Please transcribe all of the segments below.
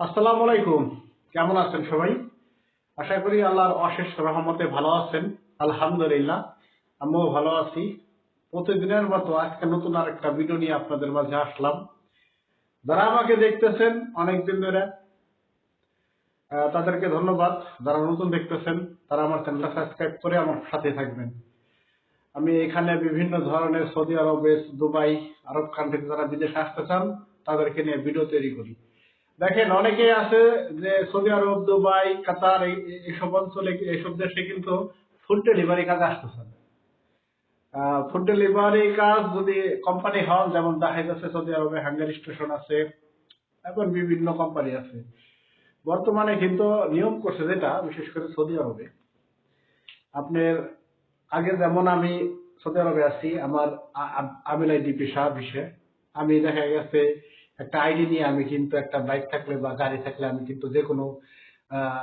আসসালামু আলাইকুম। কেমন আছেন সবাই? আশা করি আল্লাহর অশেষ রহমতে ভালো আছেন। আলহামদুলিল্লাহ, আমিও ভালো আছি। প্রতিদিনের মতো আজকে নতুন আর একটা ভিডিও নিয়ে আপনাদের মাঝে আসলাম। যারা আমাকে দেখতেছেন অনেকদিন ধরে তাদেরকে ধন্যবাদ। যারা নতুন দেখতেছেন, তারা আমার চ্যানেলটা সাবস্ক্রাইব করে আমার সাথে থাকবেন। আমি এখানে বিভিন্ন ধরনের সৌদি আরবে দুবাই, আরব কান্ট্রি যারা বিদেশে আসতে চান, তাদেরকে নিয়ে ভিডিও তৈরি করি। দেখেন, অনেকে আছে যে সৌদি আরব, দুবাই, কাতার, এই- এই- এইসব অঞ্চলে এইসব দেশে কিন্তু ফুড ডেলিভারি কাজে আসতেছেন ফুড ডেলিভারি কাজ যদি কোম্পানি হন, যেমন দেখা যাচ্ছে সৌদি আরবে হাঙ্গারি স্টেশন আছে, এখন বিভিন্ন কোম্পানি আছে। বর্তমানে কিন্তু নিয়ম করছে যেটা, বিশেষ করে সৌদি আরবে। আপনার আগে যেমন আমি সৌদি আরবে আছি, আমার আমিল আইডি পেশা বিষয়ে, আমি দেখা গেছে একটা আইডি নিয়ে আমি কিন্তু একটা বাইক থাকলে বা গাড়ি থাকলে আমি কিন্তু যে কোনো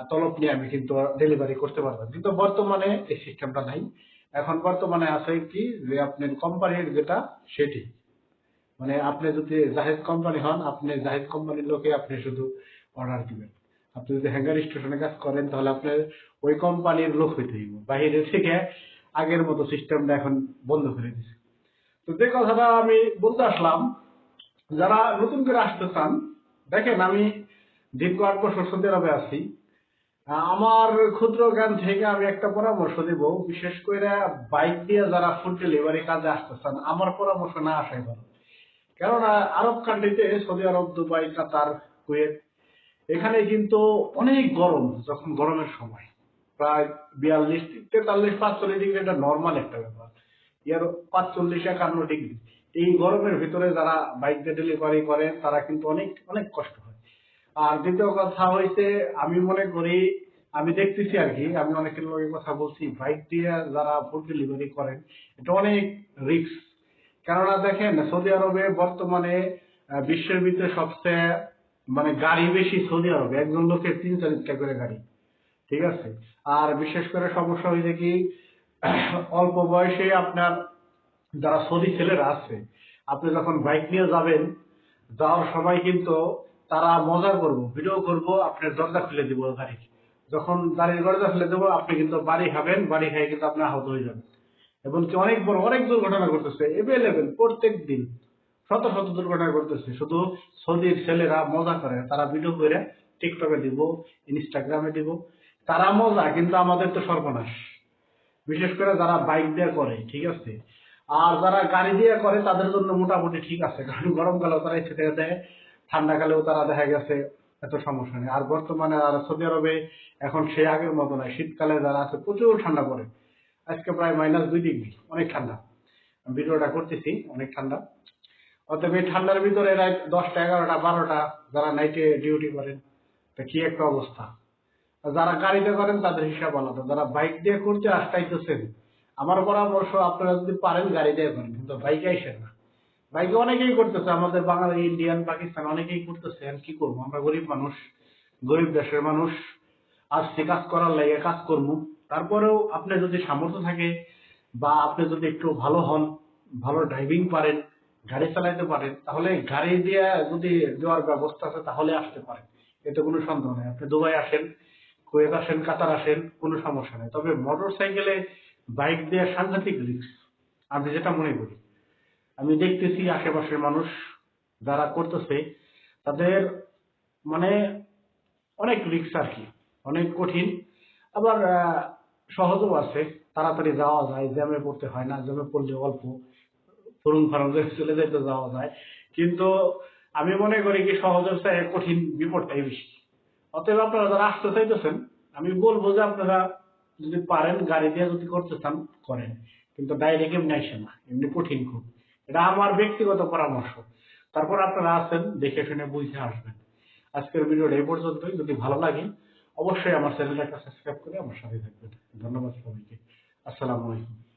তলব নিয়ে আমি কিন্তু ডেলিভারি করতে পারতাম কিন্তু বর্তমানে এই সিস্টেমটা নাই। এখন বর্তমানে আছে কি যে আপনার কোম্পানির যেটা সেটি। মানে আপনি যদি জাহেজ কোম্পানি হন, আপনি জাহেজ কোম্পানির লোকে আপনি শুধু অর্ডার দিবেন। আপনি যদি হ্যাঙ্গার স্টেশনে কাজ করেন, তাহলে আপনার ওই কোম্পানির লোক হইতে হইব। বাইরে থেকে আগের মতো সিস্টেমটা এখন বন্ধ করে দিছে। তো যে কথাটা আমি বলতে আসলাম যারা নতুন করে আসতে চান, দেখেন আমি দীর্ঘ আরবে আছি। আমার ক্ষুদ্র জ্ঞান থেকে আমি একটা পরামর্শ দিব, বিশেষ করে বাইক দিয়ে যারা ফুড ডেলিভারি কাজে আসতে চান, আমার পরামর্শ না আসাই ভালো। কেননা, আরব কান্ট্রিতে Saudi Arab, Dubai, Qatar, Kuwait, এখানে কিন্তু অনেক গরম, যখন গরমের সময়। প্রায় বিয়াল্লিশ, তেতাল্লিশ, পাঁচচল্লিশ ডিগ্রি, এটা নর্মাল একটা ব্যাপার। ইয়ার পাঁচচল্লিশ, একান্ন ডিগ্রি। এই গরমের ভিতরে যারা বাইক দিয়ে ডেলিভারি করে, তারা কিন্তু অনেক অনেক কষ্ট হয়। আর দ্বিতীয় কথা হইতে আমি মনে করি, আমি দেখতেছি আর কি, আমি অনেকের লোকের কথা বলছি বাইক দিয়ে যারা ফুড ডেলিভারি করেন, এটা অনেক রিস্ক কেননা দেখেন, সৌদি আরবে বর্তমানে বিশ্বের ভিতরে সবচেয়ে মানে গাড়ি বেশি সৌদি আরবে, একজন লোকের তিন চারিটা করে গাড়ি, ঠিক আছে? আর বিশেষ করে সমস্যা হয়েছে কি, অল্প বয়সে আপনার যারা সৌদি ছেলেরা আছে, আপনি যখন বাইক নিয়ে যাবেন, যাওয়ার সময় কিন্তু তারা মজা করব, ভিডিও করব, আপনার দরজা খুলে দিব গাড়ি যখন গাড়ির দরজা খুলে দেবো, আপনি কিন্তু বাড়ি খাবেন, বাড়ি খাই কিন্তু আপনি আহত হয়ে যাবেন। এমনকি অনেক বড়, অনেক দুর্ঘটনা ঘটতেছে এভেলেবেল প্রত্যেক দিন শত শত দুর্ঘটনা ঘটতেছে শুধু সৌদির ছেলেরা মজা করে তারা ভিডিও করে টিকটকে দিব ইনস্টাগ্রামে দিব। তারা মজা, কিন্তু আমাদের তো সর্বনাশ। বিশেষ করে যারা বাইক দিয়ে করে, ঠিক আছে? আর যারা গাড়ি দিয়ে করে, তাদের জন্য মোটামুটি ঠিক আছে। কারণ গরমকালেও তারা থেকে দেয় ঠান্ডাকালেও তারা দেখা গেছে, এত সমস্যা নেই। আর বর্তমানে আর সৌদি আরবে এখন সে আগের মতো নয়। শীতকালে যারা আছে, প্রচুর ঠান্ডা পড়ে। আজকে প্রায় মাইনাস দুই ডিগ্রি অনেক ঠান্ডা। ভিডিওটা করতেছি, অনেক ঠান্ডা। অতএব এই ঠান্ডার ভিতরে রাত দশটা, এগারোটা, বারোটা যারা নাইটে ডিউটি করেন, তা কি একটা অবস্থা? যারা গাড়িতে করেন, তাদের হিসাব আলাদা। যারা বাইক দিয়ে করছে রাস্তায় তো আসতেছেন আমার পরামর্শ আপনারা যদি পারেন, গাড়ি দিয়ে করেন কিন্তু বাইকে আইসেন না। বাইকে অনেকেই করতেছে, আমাদের বাংলাদেশ ইন্ডিয়ান, পাকিস্তান অনেকেই করতেছে, আর কি করব? আমরা গরিব মানুষ, গরিব দেশের মানুষ আসছে কাজ করার লাগে কাজ করব। তারপরেও আপনার যদি সামর্থ্য থাকে, বা আপনি যদি একটু ভালো হন, ভালো ড্রাইভিং পারেন, গাড়ি চালাইতে পারেন, তাহলে গাড়ি দিয়ে যদি দেওয়ার ব্যবস্থা আছে, তাহলে আসতে পারেন। এতে কোনো সন্দেহ নেই। আপনি দুবাই আসেন, কুয়েত আসেন, কাতার আসেন, কোনো সমস্যা নেই। তবে মোটর সাইকেলে বাইক দেওয়া সাংঘাতিক রিক্স আমি যেটা মনে করি, আমি দেখতেছি আশেপাশের মানুষ যারা করতেছে, তাদের মানে অনেক রিক্স আর কি অনেক কঠিন। আবার সহজও আছে, তাড়াতাড়ি যাওয়া যায়, জ্যামে পড়তে হয় না, জ্যামে পড়লে অল্প ফারুম করে চলে যেতে যাওয়া যায়। কিন্তু আমি মনে করি কি সহজের চেয়ে কঠিন বিপদটাই বেশি। অতএব আপনারা যারা আসতে চাইতেছেন, আমি বলব যে আপনারা যদি পারেন, গাড়ি দিয়ে যদি করতে চান করেন। কিন্তু ডাইরেক্ট এমনি আসে না, এমনি কঠিন খুব। এটা আমার ব্যক্তিগত পরামর্শ। তারপর আপনারা আসেন দেখে শুনে বুঝে আসবেন। আজকের ভিডিওটা এই পর্যন্তই। যদি ভালো লাগে, অবশ্যই আমার চ্যানেলটা সাবস্ক্রাইব করে আমার সাথে থাকবেন। ধন্যবাদ সবাইকে। আসসালামু আলাইকুম।